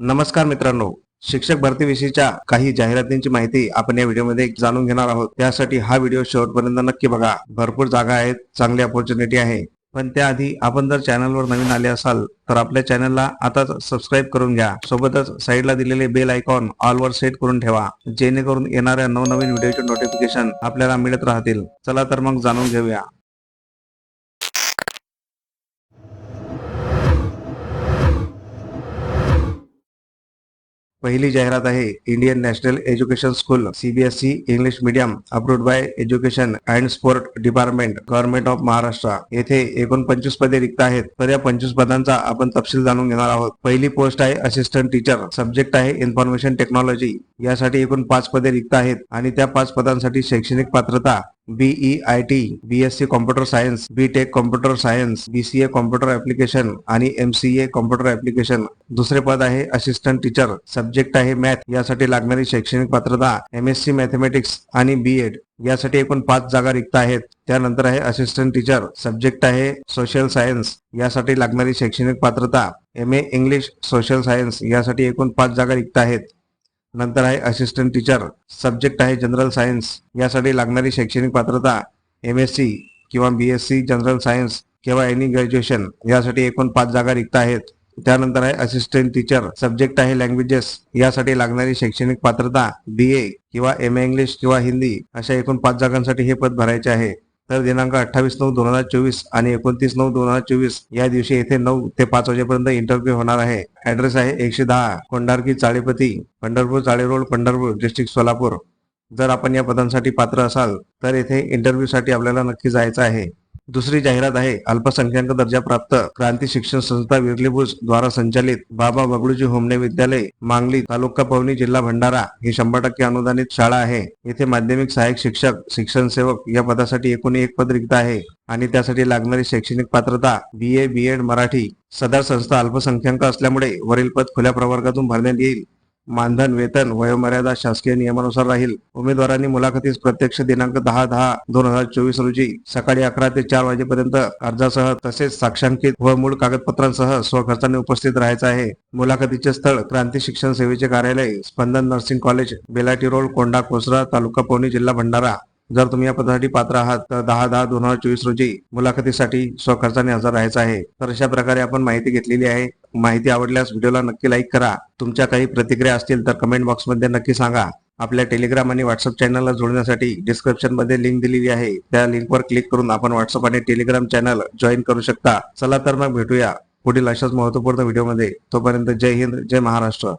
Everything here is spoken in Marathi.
नमस्कार मित्रांनो. शिक्षक भरतीविषयीच्या काही जाहिरातींची माहिती आपण या व्हिडिओमध्ये जाणून घेणार आहोत. त्यासाठी हा व्हिडिओ शेवटपर्यंत नक्की बघा. भरपूर जागा आहेत चांगली अपॉर्च्युनिटी आहे. पण त्याआधी आपण जर चॅनलवर नवीन आले असाल तर आपल्या चॅनलला आताच सबस्क्राईब करून घ्या. सोबतच साईडला दिलेले बेल आयकॉन ऑलवर सेट करून ठेवा. जेणेकरून येणाऱ्या नवनवीन व्हिडिओचे नोटिफिकेशन आपल्याला मिळत राहतील. चला तर मग जाणून घेऊया. पहिली जाहिरात आहे Indian national education school CBSE English medium approved by education and sport department government of Maharashtra येथे एकूण पंचवीस पदे रिक्त आहेत. तर या पंचवीस पदांचा आपण तपशील जाणून घेणार आहोत. पहिली पोस्ट आहे असिस्टंट टीचर सब्जेक्ट आहे इन्फॉर्मेशन टेक्नॉलॉजी यासाठी एकूण पाच पदे रिक्त आहेत आणि त्या पाच पदांसाठी शैक्षणिक पात्रता BE I T B S C computer science B tech computer science B C A computer application आणि M C A computer application दुसरे पद आहे असिस्टंट टीचर सब्जेक्ट आहे मॅथ यासाठी लागणारी शैक्षणिक पात्रता एम एस सी मॅथमॅटिक्स आणि बी एड यासाठी एकूण पाच जागा रिक्त आहेत. त्यानंतर आहे असिस्टंट टीचर सब्जेक्ट आहे सोशल सायन्स यासाठी लागणारी शैक्षणिक पात्रता M A English social science यासाठी एकूण पाच जागा रिक्त आहेत. नंतर आहे असिस्टंट टीचर सब्जेक्ट आहे जनरल सायन्स यासाठी लागणारी शैक्षणिक पात्रता एम एस सी किंवा B S C general science किंवा एनी ग्रॅज्युएशन यासाठी एकूण पाच जागा रिक्त आहेत. त्यानंतर आहे असिस्टंट टीचर सब्जेक्ट आहे लँग्वेजेस यासाठी लागणारी शैक्षणिक पात्रता बी ए किंवा एम ए इंग्लिश किंवा हिंदी अशा एकूण पाच जागांसाठी हे पद भरायचे आहे. तर दिनांक अठ्ठावीस नऊ दोन हजार चोवीस आणि एकोणतीस नऊ दोन हजार चोवीस या दिवशी येथे नऊ ते पाच वाजेपर्यंत इंटरव्ह्यू होणार आहे. ऍड्रेस आहे एकशे दहा कोंडारकी चाळेपती पंढरपूर चाळे रोड पंढरपूर डिस्ट्रिक्ट सोलापूर. जर आपण या पदांसाठी पात्र असाल तर येथे इंटरव्ह्यूसाठी आपल्याला नक्की जायचं आहे. दुसरी जाहिरात आहे अल्पसंख्याक दर्जा प्राप्त क्रांती शिक्षण संस्था विरलीभुज द्वारा संचालित बाबा बगडूजी होमने विद्यालय मांगली तालुका पवनी जिल्हा भंडारा ही शंभर टक्के अनुदानित शाळा आहे. येथे माध्यमिक सहाय्यक शिक्षक शिक्षण सेवक या पदासाठी एकूण एक पद रिक्त आहे आणि त्यासाठी लागणारी शैक्षणिक पात्रता बी ए बी एड मराठी सदर संस्था अल्पसंख्याक असल्यामुळे वरील पद खुल्या प्रवर्गातून भरण्यात येईल. मानधन वेतन वयोमर्यादा शासकीय नियमानुसार राहील. उमेदवारांनी मुलाखतीस प्रत्यक्ष दिनांक दहा दहा दोन हजार चोवीस रोजी सकाळी अकरा ते चार वाजेपर्यंत अर्जासह तसेच साक्षांकित व मूळ कागदपत्रांसह स्वखर्चाने उपस्थित राहायचं आहे. मुलाखतीचे स्थळ क्रांती शिक्षण सेवेचे कार्यालय Spandan nursing college Belati road Konda Kosara तालुका पवनी जिल्हा भंडारा. जर तुम्ही या पदासाठी पात्र आहात तर दहा दहा दोन हजार चोवीस रोजी मुलाखतीसाठी स्वखर्चाने हजर राहायचं आहे. तर अशा प्रकारे आपण माहिती घेतलेली आहे. माहिती आवडल्यास व्हिडिओला नक्की लाईक करा. तुमच्या काही प्रतिक्रिया असतील तर कमेंट बॉक्समध्ये नक्की सांगा. आपल्या टेलिग्राम आणि व्हॉट्सअप चॅनलला जोडण्यासाठी डिस्क्रिप्शनमध्ये लिंक दिलेली आहे. त्या लिंकवर क्लिक करून आपण व्हॉट्सअप आणि टेलिग्राम चॅनल जॉईन करू शकता. चला तर मग भेटूया पुढील अशाच महत्त्वपूर्ण व्हिडिओमध्ये. तोपर्यंत जय हिंद जय महाराष्ट्र.